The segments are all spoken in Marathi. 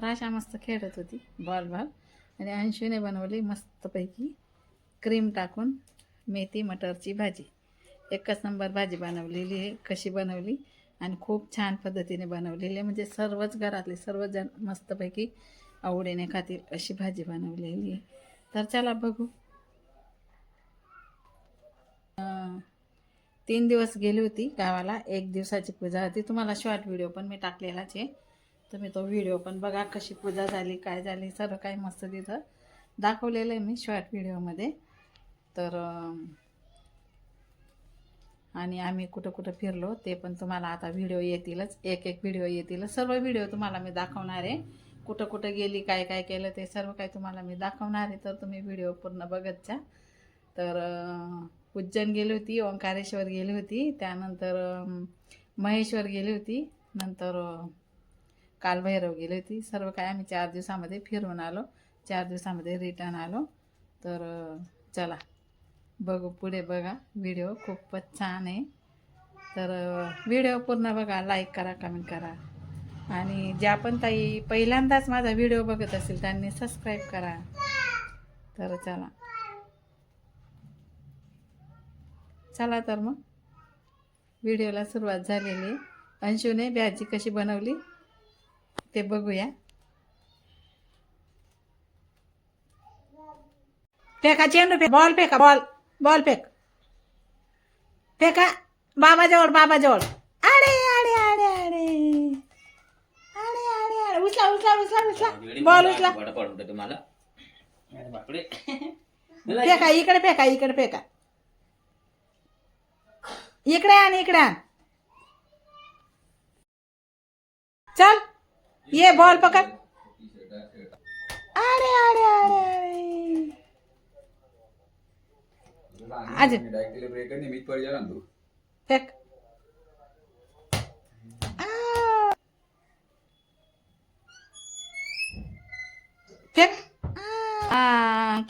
राशा मस्त खेळत होती बॉल बॉल आणि अंशूने बनवली मस्तपैकी क्रीम टाकून मेथी मटरची भाजी. एकच नंबर भाजी बनवलेली आहे कशी बनवली आणि खूप छान पद्धतीने बनवलेली आहे. म्हणजे सर्वच घरातले सर्वजण मस्तपैकी आवडीने खातील अशी भाजी बनवलेली आहे. तर चला बघू. तीन दिवस गेली होती गावाला एक दिवसाची पूजा होती. तुम्हाला शॉर्ट व्हिडिओ पण मी टाकलेलाच आहे. तुम्ही तो व्हिडिओ पण बघा कशी पूजा झाली काय झाली सर्व काही मस्त तिथं दाखवलेलं आहे मी शॉर्ट व्हिडिओमध्ये तर आणि आम्ही कुठं कुठं फिरलो ते पण तुम्हाला आता व्हिडिओ येतीलच एक एक व्हिडिओ येतीलच. सर्व व्हिडिओ तुम्हाला मी दाखवणार आहे. कुठं कुठं गेली काय काय केलं ते सर्व काही तुम्हाला मी दाखवणार आहे. तर तुम्ही व्हिडिओ पूर्ण बघत जा. तर उज्जैन गेली होती ओंकारेश्वर गेली होती. त्यानंतर महेश्वर गेली होती. नंतर काल कालभैरव गेली होती. सर्व काय आम्ही चार दिवसामध्ये फिरून आलो. चार दिवसामध्ये रिटर्न आलो. तर चला. बघू पुढे बघा. व्हिडिओ खूपच छान आहे. तर व्हिडिओ पूर्ण बघा. लाईक करा कमेंट करा. आणि ज्या पण ताई पहिल्यांदाच माझा व्हिडिओ बघत असेल त्यांनी सबस्क्राईब करा. तर चला. चला तर मग. व्हिडिओला सुरुवात झालेली अंशूने भाजी कशी बनवली? ते बघूया. फेका चेंडू फेक. बॉल फेका बॉल बॉल फेक. फेका बाबाजवळ बाबाजवळ. अरे अरे अरे अरे अरे अरे अरे उचला उचला उचला उचला. बॉल उचला. तुम्हाला फेका इकडे फेका इकडे फेका. इकडे आण इकडे आण. चल. ये बॉल पकड। अरे अरे अरे अरे। आज फेक। आ. फेक।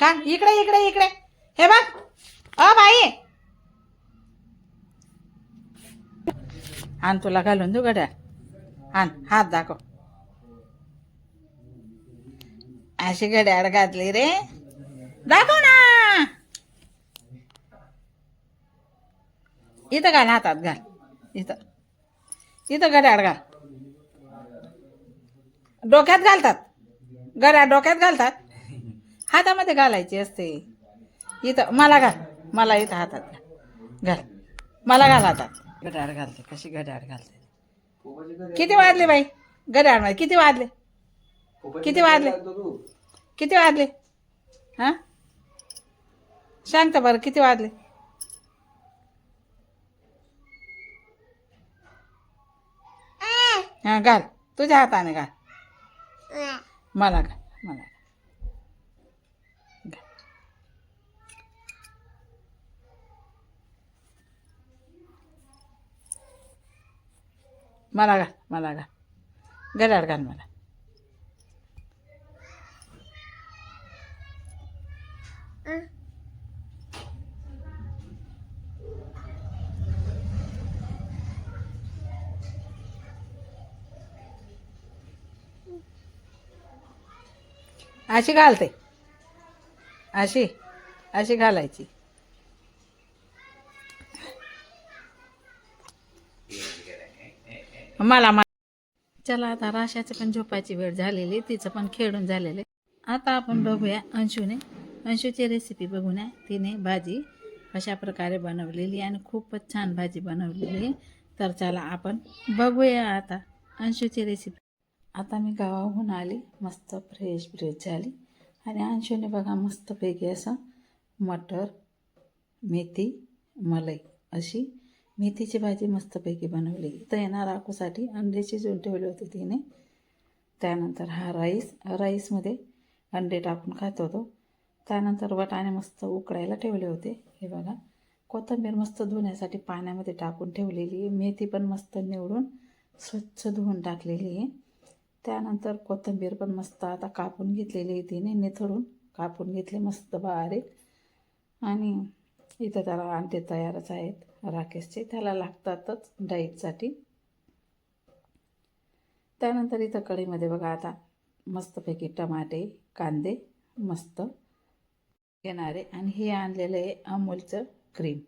का? इकडे इकडे इकडे। हे बघ. अ बाई. आण तुला घालून देऊ गड्या. आण हात दाखव. अशी घड्याळ घातली रे. दाखव ना. इथं घाल हातात घाल. इथं. इथं घड्याळ घाल. डोक्यात घालतात. घड्याळ डोक्यात घालतात. हातामध्ये घालायची असते. इथं. मला घाल. मला इथं हातात घाल. घाल. मला घाल हातात. घड्याळ घालते. कशी घड्याळ घालते? किती वाजले बाई? घड्याळ किती वाजले? किती वाजले? किती वाजले? हां? सांगता बरं किती वाजले? हां घाल. तुझ्या हाताने घाल. मला घाल मला. मला घाल मला घाल. घड्याळ घाल मला. अशी घालते. अशी अशी घालायची. मला चला आता राशाचं पण झोपायची वेळ झालेली तिचं पण खेळून झालेलं. आहे. आता आपण बघूया अंशूने. अंशूची रेसिपी बघूया तिने भाजी अशा प्रकारे बनवलेली आणि खूपच छान भाजी बनवलेली आहे. तर चला आपण बघूया आता अंशूची रेसिपी आता मी गावाहून आली मस्त फ्रेश फ्रेश झाली. आणि अंशूने बघा मस्तपैकी असं मटर मेथी मलाई अशी मेथीची भाजी मस्तपैकी बनवली. इथं येणार राखूसाठी अंडे शिजवून ठेवले होते तिने. त्यानंतर हा राईस राईसमध्ये अंडे टाकून खात होतो. त्यानंतर वटाणे मस्त उकडायला ठेवले होते. हे बघा कोथिंबीर मस्त धुण्यासाठी पाण्यामध्ये टाकून ठेवलेली आहे. मेथी पण मस्त निवडून स्वच्छ धुवून टाकलेली आहे. त्यानंतर कोथिंबीर पण मस्त आता कापून घेतलेली आहे तिने निथळून कापून घेतले मस्त बारीक. आणि इथं त्याला अंडे तयारच आहेत. राकेशचे त्याला लागतातच डाईटसाठी. त्यानंतर इथं कढईमध्ये बघा आता मस्तपैकी टमाटे कांदे मस्त घेणारे आणि हे आणलेलं आहे अमूलचं क्रीम.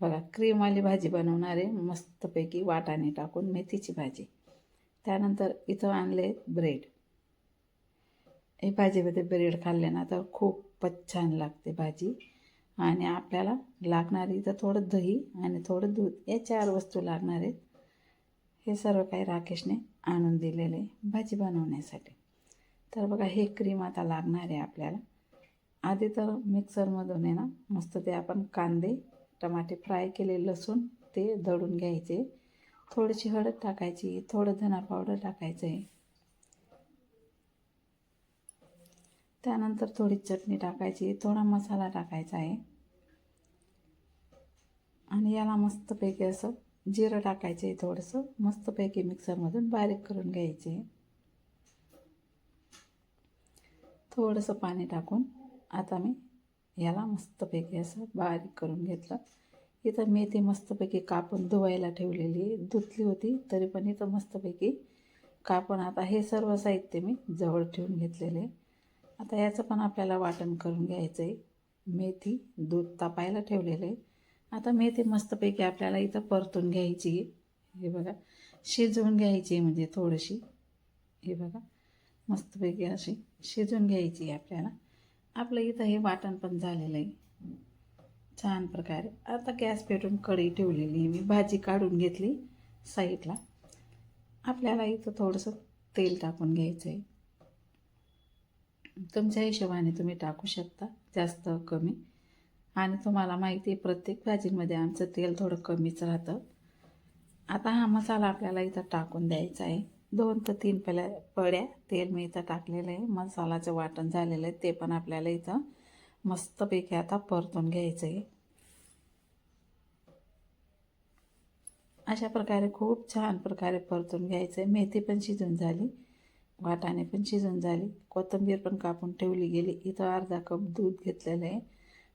बघा क्रीमवाली भाजी बनवणारे मस्तपैकी वाटाणे टाकून मेथीची भाजी. त्यानंतर इथं आणले ब्रेड हे भाजीमध्ये ब्रेड खाल्ले ना तर खूपच छान लागते भाजी. आणि आपल्याला लागणारी इथं थोडं दही आणि थोडं दूध या चार वस्तू लागणार आहेत. हे सर्व काही राकेशने आणून दिलेले भाजी बनवण्यासाठी. तर बघा हे क्रीम आता लागणार आहे आपल्याला. आधी तर मिक्सरमधून आहे ना मस्त ते आपण कांदे टमाटे फ्राय केले लसूण ते दळून घ्यायचे. थोडीशी हळद टाकायची थोडं धना पावडर टाकायचं आहे. त्यानंतर थोडी चटणी टाकायची थोडा मसाला टाकायचा आहे. आणि याला मस्तपैकी असं जिरं टाकायचं आहे थोडंसं मस्तपैकी मिक्सरमधून बारीक करून घ्यायचे. थोडंसं पाणी टाकून आता मी याला मस्तपैकी असं बारीक करून घेतलं. इथं मेथी मस्तपैकी कापून धुवायला ठेवलेली धुतली होती तरी पण इथं मस्तपैकी कापून आता हे सर्व साहित्य मी जवळ ठेवून घेतलेले आता याचं पण आपल्याला वाटण करून घ्यायचं आहे मेथी दूध तापायला ठेवलेलं आहे. आता मेथी मस्तपैकी आपल्याला इथं परतून घ्यायची हे बघा शिजवून घ्यायची म्हणजे थोडीशी. हे बघा मस्तपैकी अशी शिजवून घ्यायची आहे आपल्याला. आपलं इथं हे वाटण पण झालेलं आहे. छान प्रकारे. आता गॅस पेटून कढई ठेवलेली आहे मी. भाजी काढून घेतली साईडला. आपल्याला इथं थोडंसं तेल टाकून घ्यायचं आहे तुमच्या हिशोबाने तुम्ही टाकू शकता जास्त कमी. आणि तुम्हाला माहिती आहे प्रत्येक भाजीमध्ये आमचं तेल थोडं कमीच राहतं. आता हा मसाला आपल्याला इथं टाकून द्यायचा आहे. दोन ते तीन पल्या पड्या तेल मी इथं टाकलेलं आहे. मसालाचं वाटण झालेलं आहे ते पण आपल्याला इथं मस्तपैकी आता परतून घ्यायचं आहे अशा प्रकारे खूप छान प्रकारे परतून घ्यायचं आहे मेथी पण शिजून झाली वाटाणे पण शिजून झाली कोथिंबीर पण कापून ठेवली गेली. इथं अर्धा कप दूध घेतलेलं आहे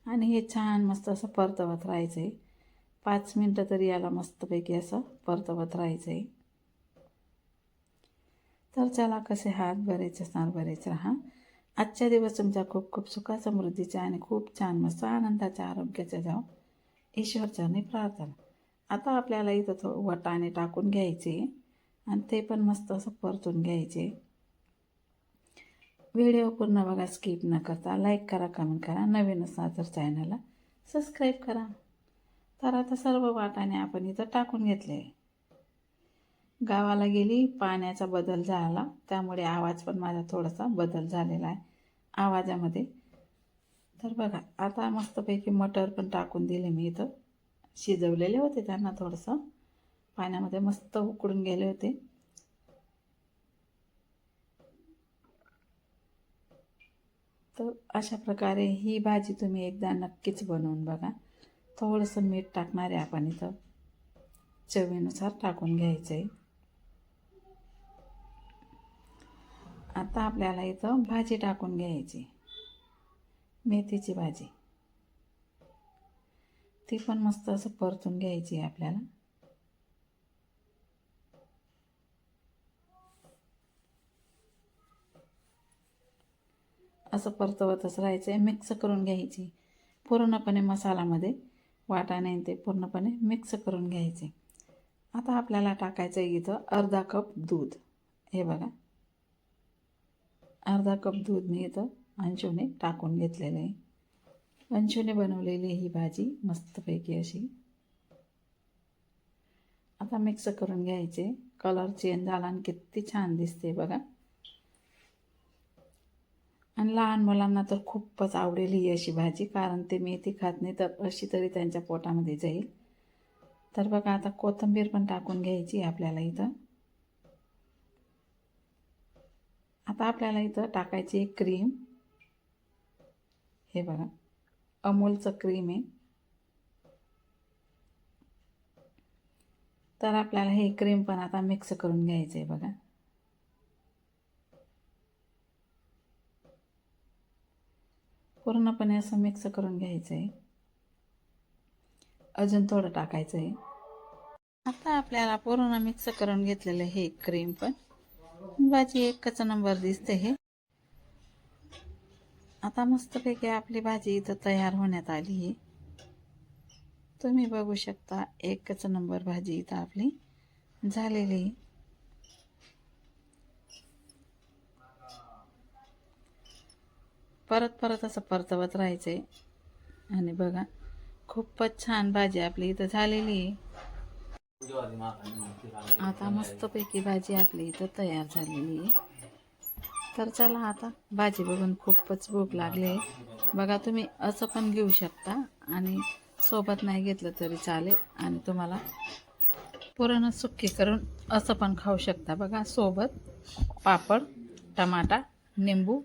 आणि हे छान मस्त असं परतवत राहायचं आहे पाच मिनटं तरी याला मस्तपैकी असं परतवत राहायचं आहे तर चला कसे हात बरेच असणार बरेच राहा. आजच्या दिवस तुमच्या खूप खूप सुखा समृद्धीचा आणि खूप छान मस्त आनंदाच्या आरोग्याचा जाऊ ईश्वरचरणी प्रार्थना. आता आपल्याला इथं थोडं वटाणे टाकून घ्यायचे आणि ते पण मस्त असं परतून घ्यायचे. व्हिडिओ पूर्ण बघा स्किप न करता लाईक करा कमेंट करा. नवीन असणार तर चॅनलला सबस्क्राईब करा. तर आता सर्व वाटाणे आपण इथं टाकून घेतले. गावाला गेली पाण्याचा बदल झाला. त्यामुळे आवाज पण माझा थोडासा बदल झालेला आहे आवाजामध्ये. तर बघा आता मस्तपैकी मटर पण टाकून दिले मी इथं. शिजवलेले होते त्यांना थोडंसं. पाण्यामध्ये मस्त उकडून गेले होते. तर अशा प्रकारे ही भाजी तुम्ही एकदा नक्कीच बनवून बघा. थोडंसं मीठ टाकणार आहे आपण इथं. चवीनुसार टाकून घ्यायचं आहे आता आपल्याला इथं भाजी टाकून घ्यायची. मेथीची भाजी. ती पण मस्त असं परतून घ्यायची आहे आपल्याला. असं परतवतच राहायचं आहे मिक्स करून घ्यायची. पूर्णपणे मसाल्यामध्ये वाटाणे ते पूर्णपणे मिक्स करून घ्यायचे. आता आपल्याला टाकायचं आहे इथं अर्धा कप दूध. हे बघा. अर्धा कप दूध मी इथं अंशूने टाकून घेतलेलं आहे. अंशूने बनवलेली ही भाजी मस्तपैकी अशी. आता मिक्स करून घ्यायचे. कलर चेंज झाला आणि किती छान दिसते बघा. आणि लहान मुलांना तर खूपच आवडेल ही अशी भाजी कारण ते मेथी खात नाही तर अशी तरी त्यांच्या पोटामध्ये जाईल. तर बघा आता कोथिंबीर पण टाकून घ्यायची आपल्याला इथं. आता आपल्याला इथं टाकायची एक क्रीम हे बघा अमूलचं क्रीम आहे. तर आपल्याला हे क्रीम पण आता मिक्स करून घ्यायचं आहे बघा. पूर्णपणे असं मिक्स करून घ्यायचं आहे अजून थोडं टाकायचं आहे आता आपल्याला पूर्ण मिक्स करून घेतलेलं हे क्रीम पण. भाजी एकच नंबर दिसते हे. आता मस्तपैकी आपली भाजी इथं तयार होण्यात आली आहे. तुम्ही बघू शकता एकच नंबर भाजी इथं आपली झालेली आहे. परत परत असं परतवत राहायचंय. आणि बघा खूपच छान भाजी आपली इथं झालेली आहे. आता मस्तपैकी भाजी आपली इथं तयार झालेली आहे. तर चला आता भाजी बघून खूपच भूक लागली आहे. बघा तुम्ही असं पण घेऊ शकता आणि सोबत नाही घेतलं तरी चालेल आणि तुम्हाला पूर्ण सुक्की करून असं पण खाऊ शकता. बघा सोबत पापड टमाटा निंबू